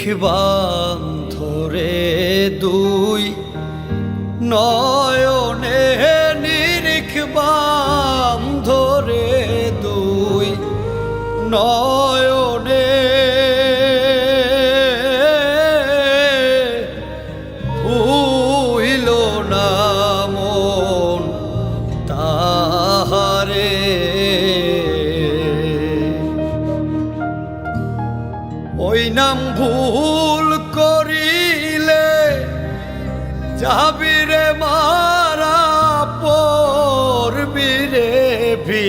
নিরিখবান ধরে দুই নয়নে নিরিখবান ধরে দুই নয়নে ভুইল না ভুল করিলে যাবিরে মারা পড়বিরে ভি।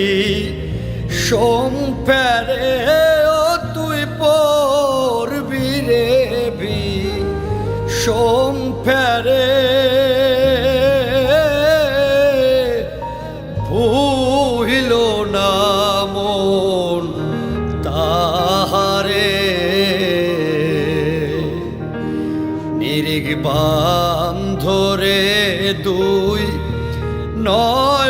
সোম ও তুই পড়বিরে ভি। সোম ধরে দুই নয়নে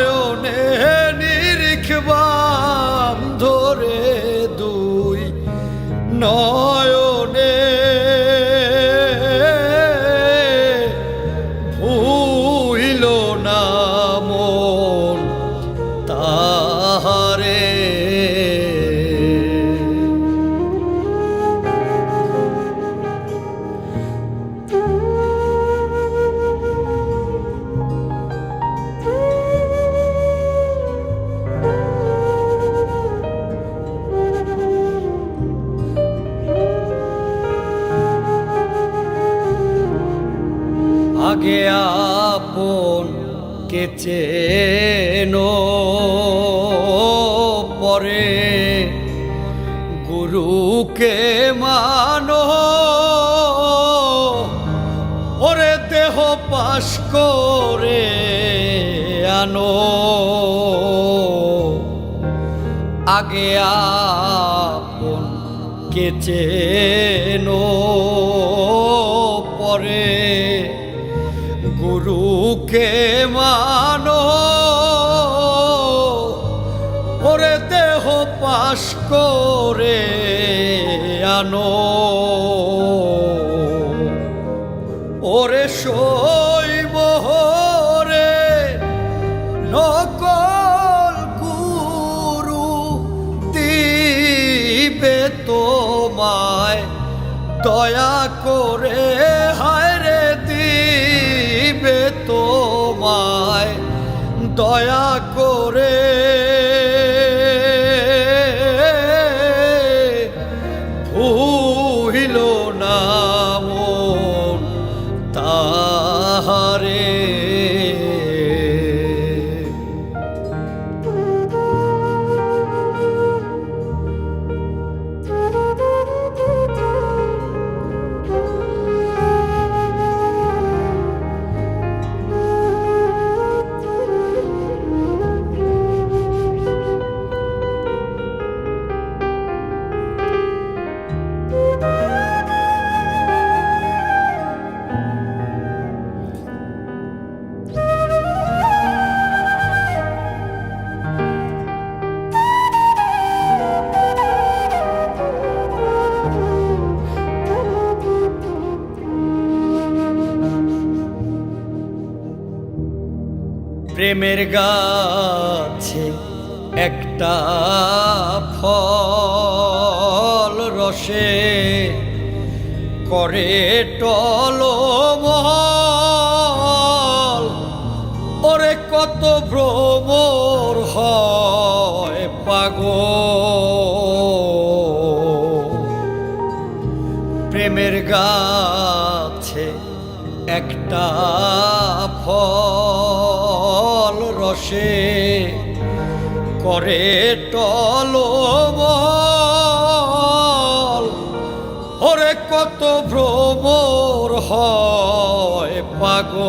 আগে আপন কেচেনো পরে গুরুকে মানো। ওরে দেহ পাশ করে আনো। আগে আপন কেচেনো পরে গুরুকে মানো। ওরে দেহ পাশ করে আনো। ওরে শৈব রে নকল গুরু দিবে তোমায়। দয়া করে হায় তোমায় দয়া করে। ভুহিল না মন তাহারে। প্রেমের গাছে একটা ফল রসে করে টল ওরে কত ভ্রমর রসে করে টলমল ওরে কত ভ্রমর হয় পাগল।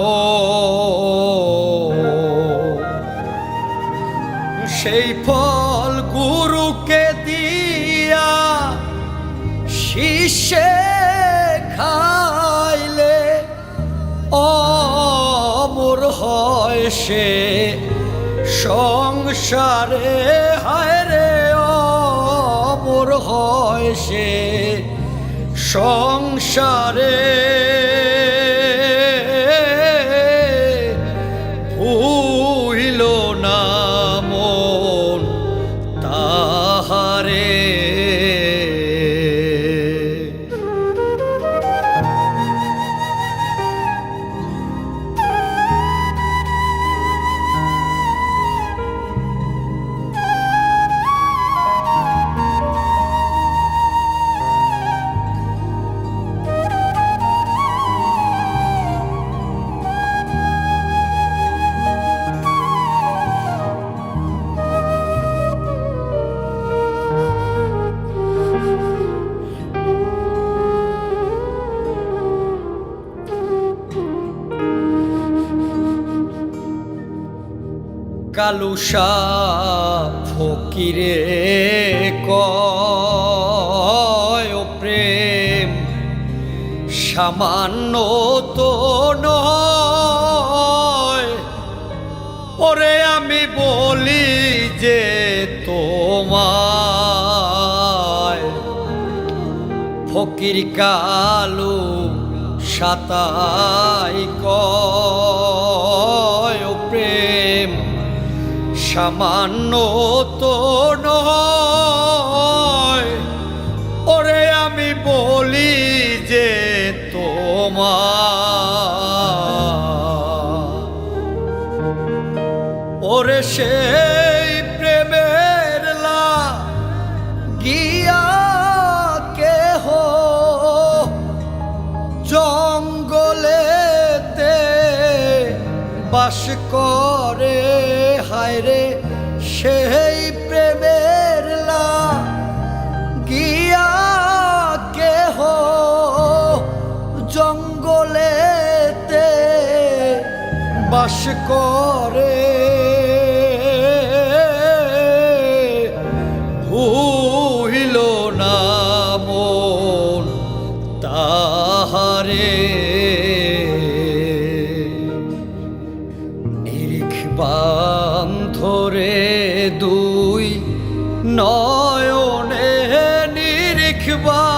সেই ফল গুরুকে দিয়া শিষে খাইলে অমর হয় সে। সংসারে হায় রে অমর হয় সে। সংসারে কালুসা ফকিরে কয় প্রেম, সামান্য তো নয়। ওরে আমি বলি যে তোমায়। ফকির কালু সাতাই কয় সামান্য তো নয়। ওরে আমি বলি যে তোমার। ওরে লা গিয়া কেহ বাস করে। হায়রে সেই প্রেমের গিয়া কেহ জঙ্গলেতে বাস করে? ভুইল না তাহারে। নিরিখ অন্তরে দুই নয়নে নিরিখবা